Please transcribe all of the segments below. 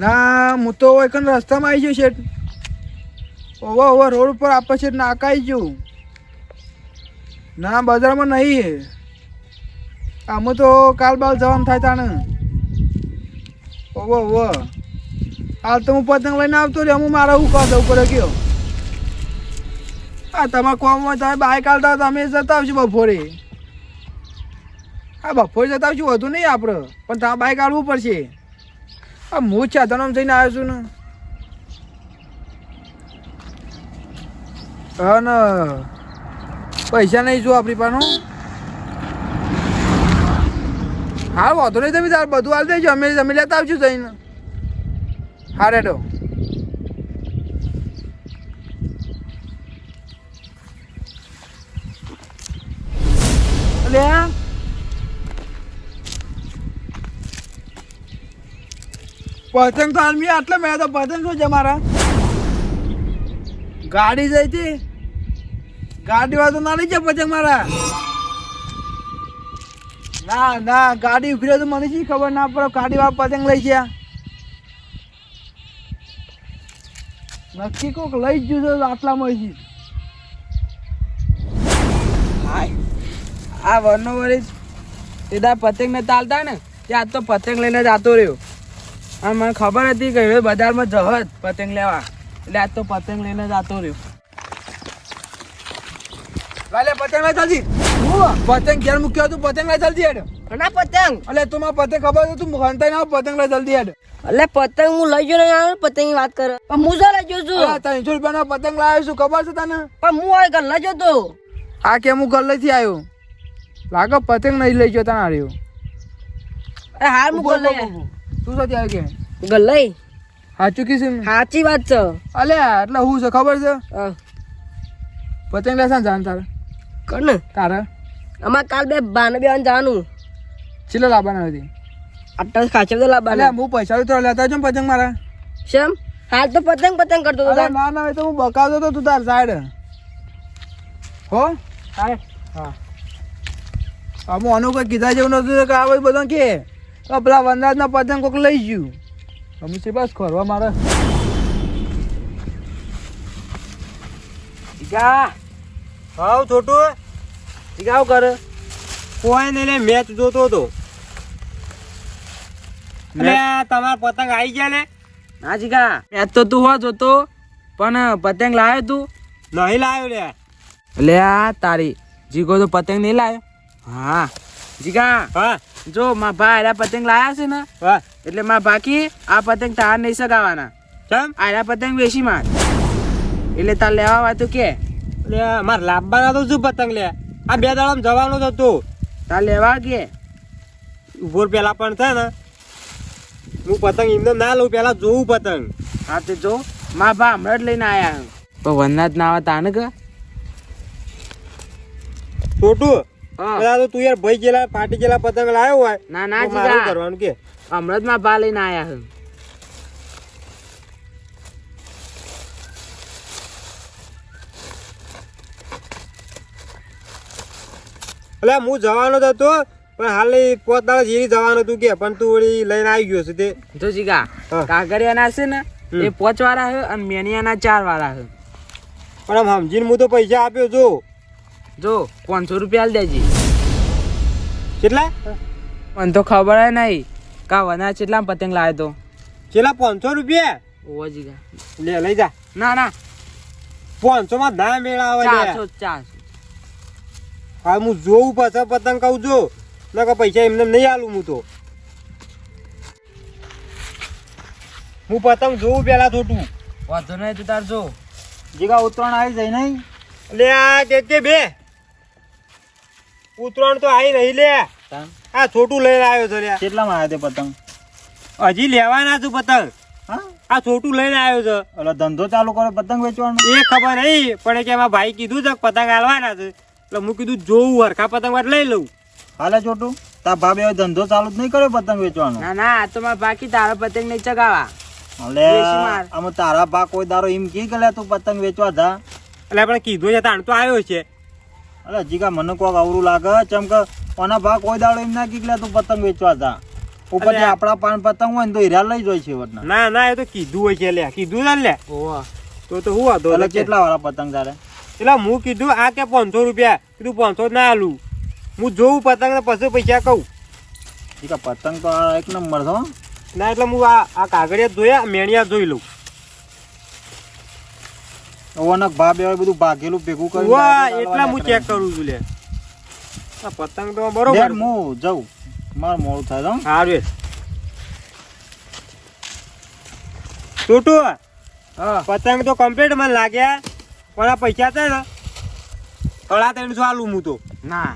ના, હું તો એક રસ્તામાં આવી ગયો શેઠ ઓવા ઓવા, રોડ ઉપર આપે છે નાકાઈ ગયું. ના, બજારમાં નહીં આમ તો કાલ બાલ જવાનું થાય તાણે. ઓવો ઓવો. હાલ તો હું પતંગ લઈને આવતો રહ્યો, હું મારા હું કહો દઉં ગયો. હા તમારા કોમમાં તમે બાઇક હાલતા તમે જતા આવજો બપોરે. હા બપોરે જતા આવશું, વધુ નહીં આપણે. પણ તમારે બાઇક હાલવું પડશે. હા હું ચાતરમ થઈને આવ્યો છું ને. હા ને પૈસા નહીં જો આપણી પાનો હા. વાંધો નહીં તમે તાર બધું હાલ દેજો. અમે અમે લેતા આવશું જઈને. હા, રેડો. અલે પતંગ તો આલમી, આટલે મેં તો પતંગ શું છે મારા? ગાડી જઈ હતી ગાડી વાળો ના લઈ જાય પતંગ મારા. ના ના, ગાડી ઊભી તો મને શી ખબર ના પડે, ગાડી વાળો પતંગ લઈ ગયા. નક્કી કોક લઈ જ આટલા આટલામાં જ આ વરનો વરી તે તાર પતંગ ને તાલતા ને, ત્યાં તો પતંગ લઈને જતો રહ્યો. અને મને ખબર હતી કે હવે બજારમાં જહત પતંગ લેવા. એટલે આજ તો પતંગ લઈને જતો રહ્યો. લાલે પતંગ લઈ ચાલજી. પતંગ ઘેર મૂક્યો હતું પતંગ લઈ ચાલજી હેડ. ના પતંગ? એટલે તું મારા પતંગ ખબર છે? તું ઘંટા ના પતંગ લઈ જલ્દી હેડ. એટલે પતંગ હું લઈ ગયો ને પતંગની વાત કરે. પણ હું જો લઈ ગયો છું. ત્રણસો રૂપિયા રૂપિયાનો પતંગ લાવ્યો છું ખબર છે તને? પણ હું આ ઘર લઈ ગયો તો. આ કેમ હું ઘર લઈથી આવ્યો? લાગે પતંગ નહીં લઈ ગયો તને હાર્યો હાર હું ઘર લઈ તું સાથે આવ્યો કે ગલ્લાઈ? સાચું કીધું? સાચી વાત છે. અલે એટલે હું છે ખબર છે? હા. પતંગ લેસા જાણ તારે. ને તારે? અમાર કાલ બે બાને બે જવાનું. ચીલો લાવવાના હતી આટલા ખાચે તો લાવવાના. હું પૈસા તો લેતા જો પતંગ મારા. શેમ? હાલ તો પતંગ પતંગ કરતો હતો ના ના તો હું બકાવતો તો તું તાર સાઈડ હો. હા. અમુક આનું કોઈ કીધા જેવું નતું કે આ બધું બધા કે? તો પેલા વનરાજના પતંગ કોક લઈ ગયું. અમે છે બસ ખોરવા મારે. ટીકા હાવ છોટું. ટીકા આવું કરે. કોઈ ને લે મેચ જોતો હતો. લે તમાર પતંગ આવી ગયા લે. ના જીગા. મેચ તો તું હો જોતો પણ પતંગ લાવ્યો તું. નહીં લાવ્યો લે. એટલે આ તારી. જીગો તો પતંગ નહીં લાવ્યો હા. જીગા. હા. જો મા ભાઈ આ પતંગ લાયા છે ને એટલે મા બાકી આ પતંગ તાર નહીં સગાવાના. ચમ? આના પતંગ વેચી માર. એટલે તાર લેવા વાતું કે. લે માર લાવવાના તો શું પતંગ લે? આ બે દાડામાં જવાનું જ હતું. તાર લેવા કે? ઉભોર પેલા પણ થાય ને. હું પતંગ એમને ના લઉં પેલા જોઉં પતંગ. હા તે જો. મા ભા હમણાં જ લઈને આયા પણ વનનાથ ના આવે તાને કે છોટું. પેલા તો તું યાર ભાઈ ગયેલા ફાટી ગયેલા પતંગ લાવ્યો હોય. ના ના તો જીગા કરવાનું કે? હમણાં મા ભા લઈને આયા હું. એટલે હું જવાનો જ હતો પણ હાલ પોત દાડા જીરી જવાનું હતું કે પણ તું વળી લઈને આવી ગયો છે તે જો જીગા. કાગરિયાના છે ને એ પોચ વાળા હે અને મેનિયાના ચાર વાળા હે. પણ આમ સમજીને હું તો પૈસા આપ્યો જો જો પાંચસો રૂપિયા હાલ દેજી. કેટલા? મને તો ખબર હે નહીં. કા વના કેટલા પતંગ લાવ્યો તો. કેટલા? પાંચસો રૂપિયા? ઓવો જીગા લે લઈ જા. ના ના. પાંચસો માં ના મેળા આવે ચારસો ચારસો. હા હું જોઉં પાછા પતંગ કહું જો નકર પૈસા એમને નહીં આલું હું તો. હું પતંગ જોઉં પેલા થોડું વાંધો નહીં તું તાર જો. જીગા ઉત્તરાયણ આવી જાય નહીં. લે આ કે બે. ઉતરાણ તો આવી રહી લે. આ છોટું લઈને આવ્યો છે લ્યા કેટલામાં આવ્યો તે પતંગ? હજી લેવાના છું પતંગ. હા? આ છોટું લઈને આવ્યો છે. એટલે ધંધો ચાલુ કરો પતંગ વેચવાનો? એ ખબર નહીં પણ કે એમાં ભાઈ કીધું છે પતંગ હાલવાના છે. એટલે હું કીધું જોઉં હરખા પતંગ લઈ લઉં. હાલે છોટું. તાર ભાભી હવે ધંધો ચાલુ જ નહીં કર્યો પતંગ વેચવાનો? ના ના આ તો મારા બાકી તારો પતંગ નહીં ચગાવા એટલે આમ તારા ભા કોઈ દારો એમ કી કે તું પતંગ વેચવા જા. એટલે આપણે કીધું છે તાણ તો આવ્યો છે. અરે જીગા મને કોક અવરું લાગે ચમ કે ઓના ભાગ કોઈ દાડો એમ ના કી કે લે તું પતંગ વેચવા તા ઉપર આપણા પાન પતંગ હોય ને તો હીરા લઈ જોઈ છે વટના ના ના એ તો કીધું હોય છે લે કીધું ને લે તો તો હું હતો એટલે કેટલા વાળા પતંગ તારે? એટલે હું કીધું આ કે પાંચસો રૂપિયા? કીધું પાંચસો ના આલું. હું જોઉં પતંગ ને પછી પૈસા કહું. પતંગ તો આ એક નંબર છો હો. ના એટલે હું આ આ કાગળિયા જોયા મેણિયા જોઈ લઉં. ઓવનક ભાવ બે બધું ભાગેલું ભેગું કરી વાહ એટલા હું ચેક કરું છું લે. આ પતંગ તો બરોબર. હું જાઉં. માર મોડું થાય તો હારું ટોટુ હા. પતંગ તો કમ્પ્લીટ મને લાગ્યા પણ આ પૈસા છે ને થોડા ત્રણસો આલું હું તો. ના.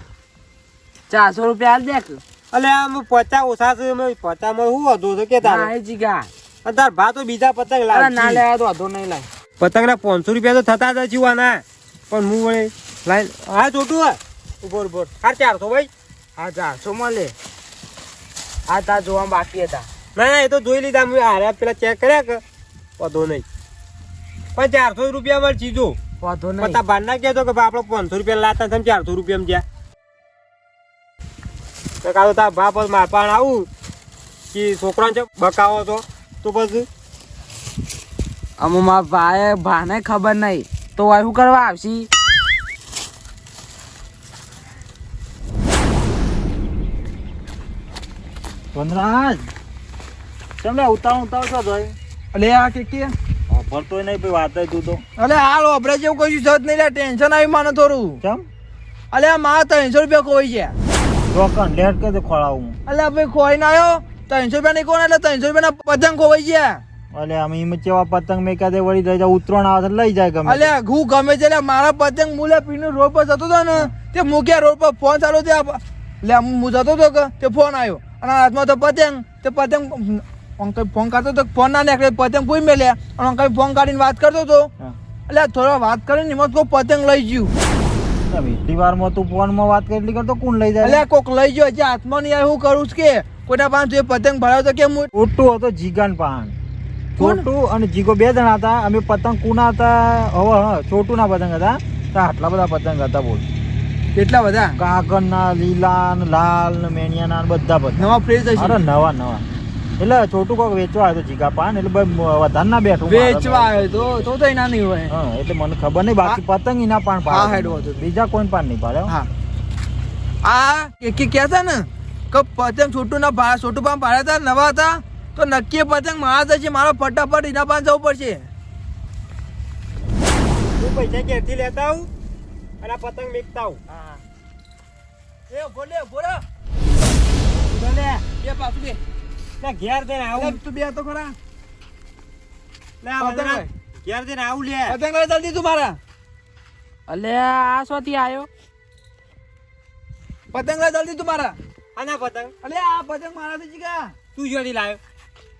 ચારસો રૂપિયા હાલ દેખ. અલે આમ પચાસ ઓછા છે પચાસમાં શું વધુ છે કે તારે? જીગા. તાર ભા તો બીજા પતંગ લાવ ના લાવ લેવા તો વાંધો નહીં લાય. પતંગના પાંચસો રૂપિયા તો થતા જ જીવાના. પણ હું વળી લાઈન હા છોટું હા. ઊભો ઊભો. હા ચારસો ભાઈ. હા ચારસો મળે. હા તા જોવા બાકી હતા. ના ના એ તો જોઈ લીધા. મેં હારે પેલા ચેક કર્યા કે વધો નહીં. પણ ચારસો રૂપિયા વાળી ચીજો. વાંધો નહીં. તા બારના કહેતો કે ભાઈ આપણે પાંચસો રૂપિયા લાતા તમે ચારસો રૂપિયા જ્યાં કાં તો તાર બાપ મારપાણ આવું. કે છોકરાને બકાવો તો. તો પછી અમુ મારા ભાઈ ભાને ખબર નહીં. તો આ શું કરવા આવશી? વનરાજ! તમને ઉતાવ ઉતાવ છો જોઈ અલે આ કે કે? ભરતો નહીં ભાઈ વાત તું તો અલે હાલ ઓબરે જેવું કશું છે જ નહીં લે ટેન્શન આવી મને થોડું. કેમ અલે આ મારા ત્રણસો રૂપિયા કોઈ છે. રોકણ લેટ કે તે ખોળાવું અલે ભાઈ ખોઈ ના આવ્યો? ત્રણસો રૂપિયા નહીં કોણ એટલે ત્રણસો રૂપિયા પતંગ ખોવાઈ ગયા. અલે અમે એમ ચેવા પતંગ મેં કાદે વળી જાય ઉતરણ આવે તો લઈ જાય ગમે. અલે હું ગમે છે એટલે મારા પતંગ મુલે પીનો રોડ પર જતો હતો ને તે મૂક્યા રોડ પર ફોન ચાલુ તે લે હું જતો હતો કે તે ફોન આવ્યો. અને હાથમાં તો પતંગ તે પતંગ અંકલ ફોન કરતો તો ફોન ના નીકળે પતંગ પૂઈ મેલ્યા અને અંકલ ફોન કાઢીને વાત કરતો હતો એટલે થોડો વાત કરીને એમાં કોઈ પતંગ લઈ ગયું. એટલી વારમાં તું ફોનમાં વાત કરી કરતો કોણ લઈ જાય? એટલે કોક લઈ ગયો હજી હાથમાં નહીં હું કરું છું કે? કોઈના પાસે તું પતંગ ભરાવતો કે હું છોટું હતો જીગાન પાન? છોટું અને જીગો બે જણા હતા. અમે પતંગ કુના હતા. હવે છોટું ના પતંગ હતા. તો આટલા બધા પતંગ હતા બોલ. કેટલા બધા? કાગળ ના લીલા ને લાલ ને મેણિયા ના ને બધા પતંગ. નવા ફ્રેશ હશે. અરે નવા નવા. એટલે છોટું કોક વેચવા આવ્યો તો જીગા પાન. એટલે વધારે ના બેઠું વેચવા આવ્યો તો? તો તો એના નહીં હોય. હા એટલે મને ખબર નહીં. બાકી પતંગ એના પાન પાડે. હેડો હતો. બીજા કોઈ પાન નહીં પાડે હા. આ કે કે કહેતા ને કે પતંગ છોટું ના ભા છોટું પાન પાડ્યા હતા નવા હતા? તો નક્કી પતંગ મારા થશે મારો ફટાફટ એના પાસે જવું પડશે. હું પૈસા ઘેરથી લેતા આવું અને આ પતંગ મેકતા આવું. એ બોલે બોલો બોલે લે. બે પાછું બે ત્યાં ઘેર દે આવું. તું બે તો ખરા. લે આ પતંગ ઘેર દે આવું લે. પતંગ લઈ જલ્દી તું મારા. અલે આ સોથી આવ્યો પતંગ લઈ જલ્દી તું મારા. આના પતંગ. અલે આ પતંગ મારા થી જીગા તું જોડી લાવ્યો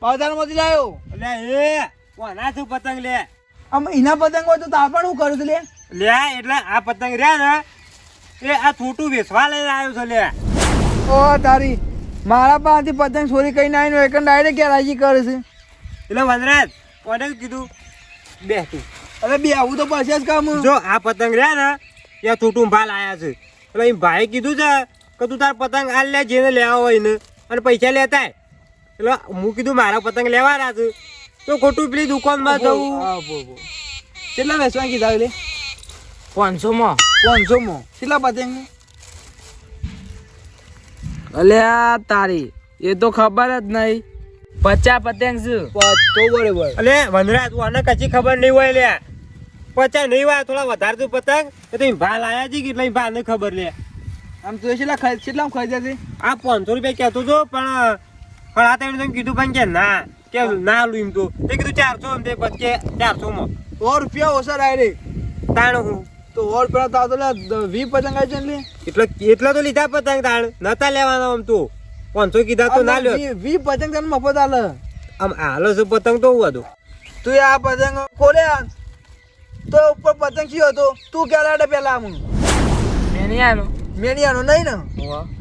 બાજારમાંથી લાવ્યો એટલે એ કોના શું પતંગ લે? આમ એના પતંગ હોય તો તા પણ હું કરું છું લે. લે એટલે આ પતંગ રહ્યા ને એ આ છોટું વેચવા લઈને આવ્યો છે લે. ઓ તારી. મારા પાસેથી પતંગ ચોરી કરીને આવીને એક ડાયરેક્ટ ગેરાજી કરે છે. એટલે વનરાજ કોને કીધું? બે તું અરે બે આવું તો પછી જ કામ. જો આ પતંગ રહ્યા ને એ છોટું ભાલ આવ્યા છે. એટલે એ ભાઈ કીધું છે કે તું તાર પતંગ હાલ લે જેને લેવા હોય ને અને પૈસા લેતા. એટલે હું કીધું મારા પતંગ લેવાના છે. તો ખોટું પેલી દુકાનમાં જવું. કેટલા વેચવા કીધા એટલે પાંચસો માં પાંચસો માં કેટલા પતંગ? અલે આ તારી એ તો ખબર જ નહીં. પચાસ પતંગ છે. તો બરોબર. અલે વનરાજ તું આને કચી ખબર નહીં હોય લે. પચાસ નહીં હોય થોડા વધારે તું પતંગ. એ તો ભાલ આયા છે કે એટલે ઈ ખબર લે. આમ તો કેટલા કેટલા ખરીદ્યા છે આ પાંચસો રૂપિયા કહેતો હતો પણ પણ આ તેણે તમે કીધું પણ કે ના કે ના લું એમ તો. તે કીધું ચારસો એમ તે પછી ચારસો માં સો રૂપિયા ઓછા ડાયરેક્ટ તાણ હું. તો સો રૂપિયા તાવ તો વી પતંગ આવી છે ને એટલે એટલા તો લીધા પતંગ તાણ. નતા લેવાના આમ તો. પાંચસો કીધા તો ના લ્યો. વી- પતંગ તને મફત આલે. આમ હાલો છે પતંગ તો હું હતું તું આ પતંગ ખોલ્યા તો ઉપર પતંગ કયો હતો. તું ક્યાં લાડે પેલા આમ? મેં નહીં આવ્યો મેડિયાનો નહીં ને?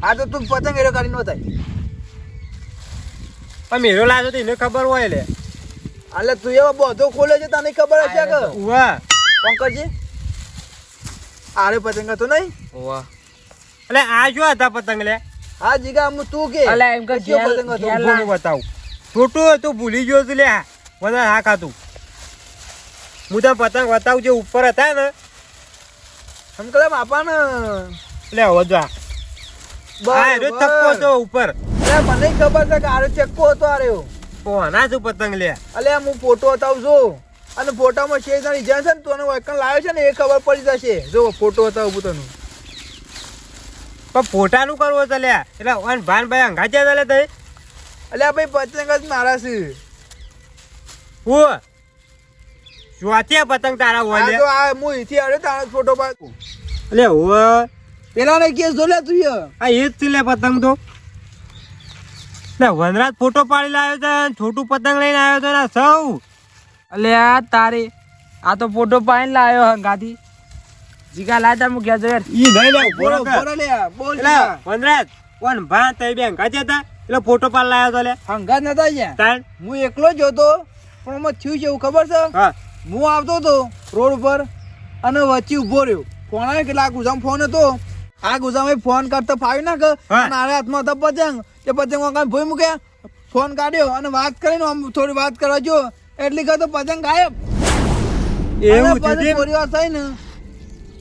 આ તો તું પતંગ એરો કાઢી નો થાય પણ મેરો લાગ્યો તો એને ખબર હોય લે. એટલે તું એવો બધો ખોલે છે તને ખબર હશે કે? વાહ પંકજજી આરે પતંગ હતો નહીં? એટલે આ શું હતા પતંગ લે. હા જીગા હું તું કે? એટલે એમ કે કયો પતંગ હતો? હું બતાવું. છોટું તું ભૂલી ગયો તું લે. મને હા ખાતું. હું તો પતંગ બતાવું જે ઉપર હતા ને. એમ કદાચ બાપા ને લે હવે જો આ. એનો હતો ઉપર. મને ખબર છે કે આરો ચક્કો હતો આર્યો. કોના શું પતંગ લે અલે હું ફોટો બતાવું છું અને ફોટામાં છે જાણી જ્યાં છે ને તને વૈકણ લાવ્યો છે ને એ ખબર પડી જશે. જો ફોટો બતાવું તને. પણ ફોટાનું કરવો છે લે એટલે ઓન ભાન ભાઈ અંગા છે લે તઈ? અલ્યા ભાઈ પતંગ જ મારા છે. હું? જોતી પતંગ તારા હોય તો આ હું અહીંથી આવ્યો તારો ફોટો પાડું. એટલે હું. પેલા ને કેસ જો લે તું. આ એ જ છે લે પતંગ તો. લે વનરાજ ફોટો પાડી લાવ્યો છે અને છોટું પતંગ લઈને આવ્યો છે ને સૌ. એટલે આ તારે આ તો ફોટો પાડીને લાવ્યો હંગાથી જીગા લાતા હું ગયા જોયા. ઈ નહીં લે બોલો બોલો લે બોલ વનરાજ કોણ ભા તઈ બેન ગાજે તા એટલે ફોટો પાડ લાવ્યો તો લે. હંગા નતા અહીંયા તાણ? હું એકલો જ હતો પણ એમાં થયું છે એવું ખબર છે? હા. હું આવતો હતો રોડ ઉપર અને વચ્ચે ઊભો રહ્યો. કોણે આ ગુજામ ફોન હતો. આ ગુજામાં ફોન કરતો ફાવી ના કે. અને હાથમાં હતો પતંગ. તે પતંગ કાંઈ ભૂઈ મૂકે. ફોન કાઢ્યો અને વાત કરીને આમ થોડી વાત કરવા જો. એટલી કહે પતંગ ગાયબ. એવું પછી થોડી વાર થઈ ને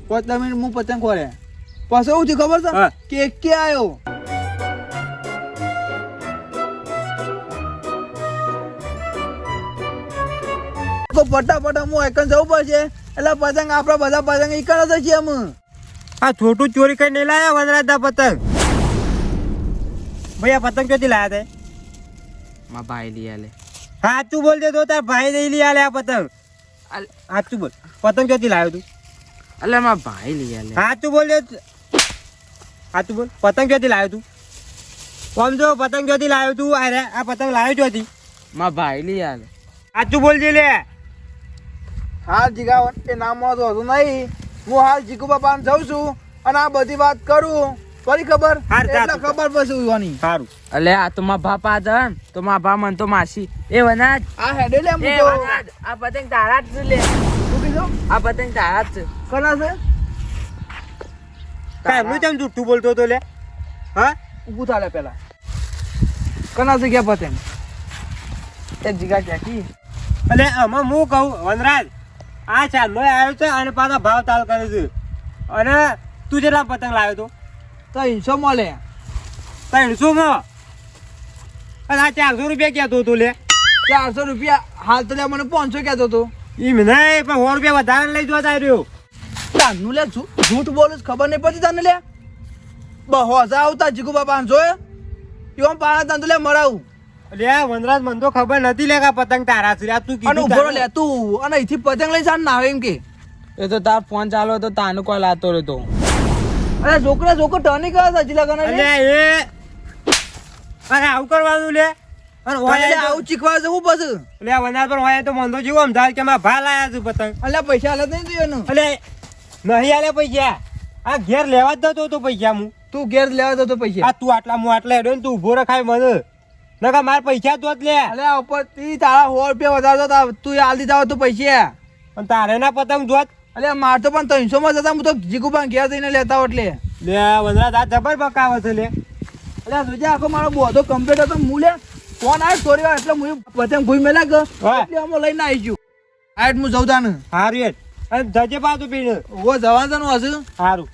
પાંચ દસ મિનિટ હું પતંગ ખોરે પછી એવું થયું ખબર છે? કે કે આવ્યો તો ફટાફટ હું એકન જવું પડશે. એટલે પતંગ આપણા બધા પતંગ ઈકણ જ છીએ અમે આ છોટું ચોરી કરીને નહીં લાયા વનરાજ ના પતંગ? ભાઈ આ પતંગ ક્યાંથી લાયા તે? મા ભાઈ લઈ આલે. સાચું બોલ દે તો તાર ભાઈ નહીં લઈ આલે આ પતંગ. અલ- સાચું બોલ. પતંગ ક્યાંથી લાવ્યો તું? અલે મા ભાઈ લઈ આલે. સાચું બોલ દે સાચું બોલ. પતંગ ક્યાંથી લાવ્યો તું? કોમ જો પતંગ ક્યાંથી લાવ્યો તું? અરે આ પતંગ લાવ્યો ક્યાંથી? મા ભાઈ લઈ આલે. સાચું બોલજે લે. હા જીગા એ નામ તો હતું નહીં. હું હાલ જીગુ બાપા જઉં છું અને આ બધી વાત કરું. ફરી ખબર? એટલે ખબર પછી ઉવાની સારું એટલે આ તો માં બાપા જન તો માં બા મન તો માસી. એ વનાજ. આ હેડે લે હું એ વનાજ આ પતંગ તારા જ લે. શું કીધો આ પતંગ તારા જ છે. કાય છે? તેમ જુઠ્ઠું બોલતો તો લે? હા? ઊભું થાલે પેલા. કના છે ગયા પતંગ? એ જીગા કી? અને આમાં હું કહું વનરાજ આ ચાંદનો આવ્યો છે અને પાછા ભાવ તાલ કરે છે. અને તું જેટલા પતંગ લાવ્યો તો? તો હિંસો મળે. ત્રણસો માં અને આ ચારસો રૂપિયા કહેતો હતો લે. ચારસો રૂપિયા? હાલ તો લે મને પાંચસો કહેતો હતો. એમ નહીં પણ સો રૂપિયા વધારે લઈ જવા રહ્યો. તાનું લે જૂઠ બોલું ખબર નહીં પડતી તને લે. બહોસા આવતા જીગુ બાપા જોયે એવા પાણા તને લે મરાવું. લે વનરાજ મને તો ખબર નથી લે કે પતંગ તારા છે. આ તું કીધું ઊભો લે તું. અને અહીંથી પતંગ લઈ જાણ ના આવે એમ કે. એ તો તાર ફોન ચાલુ હતો તાનું કોલ આતો રહેતો અરે છોકરા છોકરો ટર્નિંગ કરે છે હજી લગન અલે એ. અરે આવું કરવાનું લે. અને ઓય આવું આવું ચીખવા જવું પછી? લે વનરાજ પર હોય તો મન જેવો સમજાય કે મારા ભા લાયા છે પતંગ. અલ્યા પૈસા હાલત નહીં જોઈએ ને અલે નહીં આલે પૈસા. આ ઘેર લેવા જ જતો તો પૈસા હું. તું ઘેર લેવા દો તો પૈસા. આ તું આટલા હું આટલા ને તું ઊભો રખાય મને. નકા માર પૈસા તો જ લે. અલે ઉપર તી તારા સો રૂપિયા વધારતો તો તું હાલ દીધા તો પૈસા. અને તારે ના પતંગ જોત. અલે માર તો પણ ત્રણસો માં જતા હું તો જીગુ પણ ઘેર જઈને લેતા એટલે લે. વંદરા આ જબર બકાવે છે લે. અલે જોજે આખો મારો બોધો કમ્પ્લીટ હતો હું લે ફોન આવ્યો સ્ટોરી વાર એટલે હું પતંગ ભૂઈ મેલા ગયો એટલે અમે લઈને આવી ગયું. આ હું જઉં તાને. હારું અને જજે પાછું પીને. ઓ જવાનું હશે હારું.